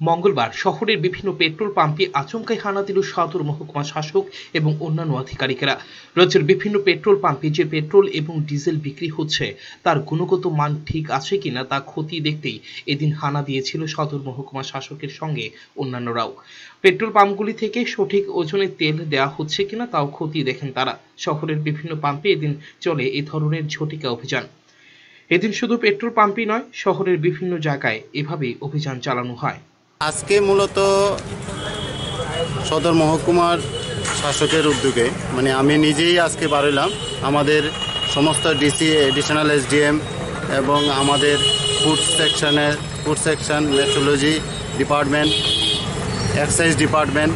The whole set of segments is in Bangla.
মঙ্গলবার শহরের বিভিন্ন পেট্রোল পাম্পে আচমকাই হানা দিল সদর মহকুমা শাসক এবং অন্যান্য আধিকারিকেরা। রাজ্যের বিভিন্ন পেট্রোল পাম্পে যে পেট্রোল এবং ডিজেল বিক্রি হচ্ছে, তার গুণগত মান ঠিক আছে কিনা তা খতিয়ে দেখতেই এদিন হানা দিয়েছিল সদর মহকুমা শাসকের সঙ্গে অন্যান্যরাও। পেট্রোল পাম্পগুলি থেকে সঠিক ওজনে তেল দেওয়া হচ্ছে কিনা তাও খতিয়ে দেখেন তারা। শহরের বিভিন্ন পাম্পে এদিন চলে এ ধরনের ঝটিকা অভিযান। এদিন শুধু পেট্রোল পাম্পই নয়, শহরের বিভিন্ন জায়গায় এভাবেই অভিযান চালানো হয়। আজকে মূলত সদর মহকুমার শাসকের উদ্যোগে মানে আমি নিজেই আজকে বাড়লাম আমাদের সমস্ত ডিসি এডিশনাল এসডিএম এবং আমাদের ফুড সেকশনের food section metrology department excise department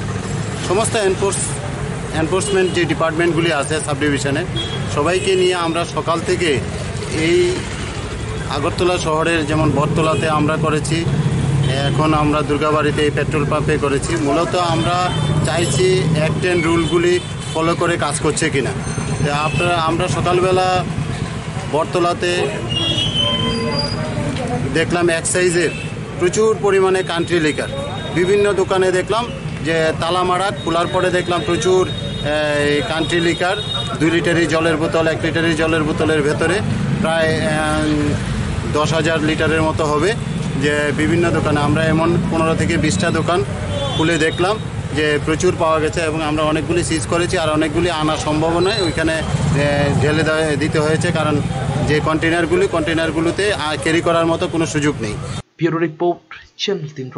সমস্ত এনফোর্স এনফোর্সমেন্ট যে ডিপার্টমেন্টগুলি আছে সাব ডিভিশনে সবাইকে নিয়ে আমরা সকাল থেকে এই আগরতলা শহরের যেমন বটতলাতে আমরা করেছি এখন আমরা দুর্গাবাড়িতে এই পেট্রোল পাম্পে করেছি। মূলত আমরা চাইছি এক টেন রুলগুলি ফলো করে কাজ করছে কিনা। তো আপনারা, আমরা সকালবেলা বটতলাতে দেখলাম এক্সাইজের প্রচুর পরিমাণে কান্ট্রি লিকার বিভিন্ন দোকানে দেখলাম যে তালা মারা খোলার পরে দেখলাম প্রচুর কান্ট্রি লিকার দুই লিটারি জলের বোতল, এক লিটারি জলের বোতলের ভেতরে প্রায় দশ হাজার লিটারের মতো হবে। যে বিভিন্ন দোকানে আমরা এমন পনেরো থেকে বিশটা দোকান খুলে দেখলাম যে প্রচুর পাওয়া গেছে এবং আমরা অনেকগুলি সিজ করেছি আর অনেকগুলি আনা সম্ভব নয়। ওইখানে ঢেলে দেওয়া- দিতে হয়েছে কারণ যে কন্টেনারগুলি কন্টেনারগুলোতে ক্যারি করার মতো কোনো সুযোগ নেই। রিপোর্ট চ্যানেল তিন